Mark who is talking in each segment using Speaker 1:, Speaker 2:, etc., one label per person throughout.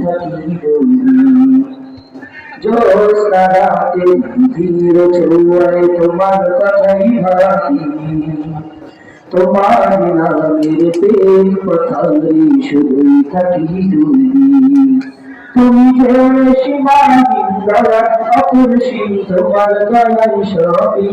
Speaker 1: থাকি ডুবি জ্যোৎস্না রাতে ধীর চৌড়ায় তোমার কথাই ভাবি তোমার নামের প্রেম পাতারে শুধুই থাকি ডুবি তুমি যে সীমা অপরিসীম, তোমার গলায় সবই।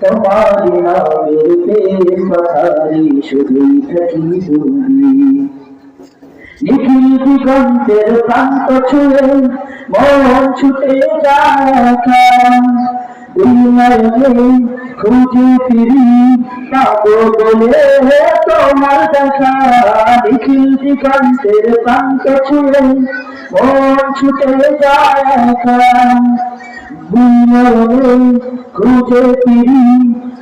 Speaker 1: তোমার নামের প্রেম কথারে শুধুই থাকি ডুবি নিখিল দিগন্তের প্রান্ত ছুঁয়ে মন ছুটে দুনিয়ায় খুঁজে ফিরি পাবো বলে তোমার দেখা নিখিল দিগন্তের প্রান্ত ছুঁয়ে মন ছুটে দুনিয়ায় খুঁজে ফিরি,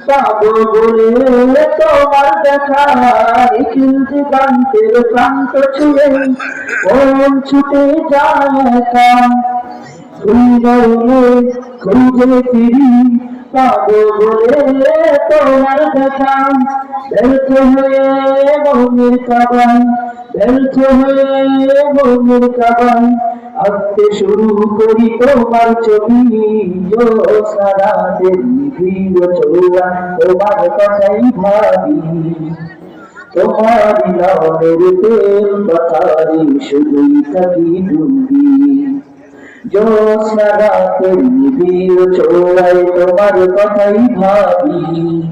Speaker 1: পাবো বলে তোমার দেখা নিখিল দিগন্তের প্রান্ত ছুঁয়ে। মন ছুটে যায় খুঁজে ফিরি, পাবো বলে তোমার দেখা ব্যর্থ হয়ে মনের কাবান, ব্যর্থ হয়ে মনের কাবান। আঁকতে শুরু করি তোমার ছবি। সারা নিবিড় চৌরা, তোমার কথাই ভাবি। তোমার নামের প্রেম কথারে শুধুই থাকি ডুবি। তোমার কথাই ভাবি।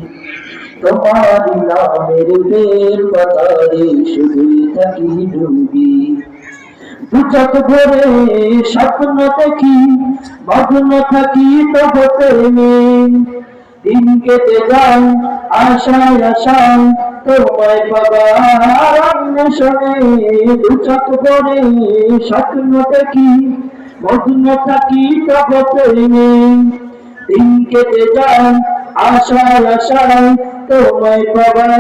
Speaker 1: কথারে শুধুই থাকি ডুবি। দুচক ভরে স্বপ্ন দেখি, মগ্ন থাকি তবু প্রেমে। দিন কেটে যায়, আশায় আশায় তোমায় পাবার অন্বেষণে দুচক ভরে স্বপ্ন দেখি, মগ্ন থাকি তবু প্রেমে। দিন কেটে যায়, আশায় আশায় তোমায় পাবার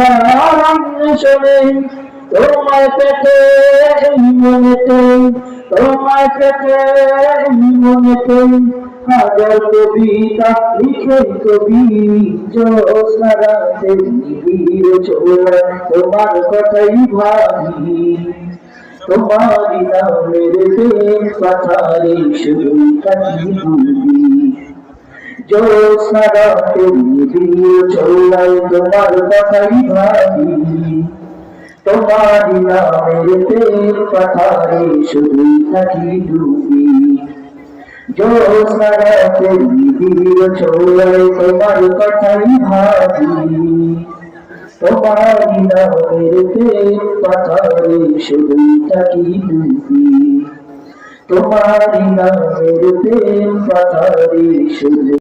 Speaker 1: অন্বেষণে তোমায় পেতে এই মনেতে তোমায় পেতে এই মনেতে হাজার কবিতা লিখে কবি জোসারাতে নিবিড় চোরা তোমার কথাই ভাবি, তোমার নামের প্রেম কথারে শুধু থাকি ভুলবি জোসারাতে নিবিড় চোরায় তোমার কথাই ভাবি। তোমার নামের প্রেম কথারে শুধুই থাকি ডুবি জ্যোৎস্নারাতে নিবিড় চৌড়ায় তোমার কথাই ভাবি তোমার নামের প্রেম কথারে শুধুই থাকি ডুবি তোমার নামের প্রেম কথারে শুধু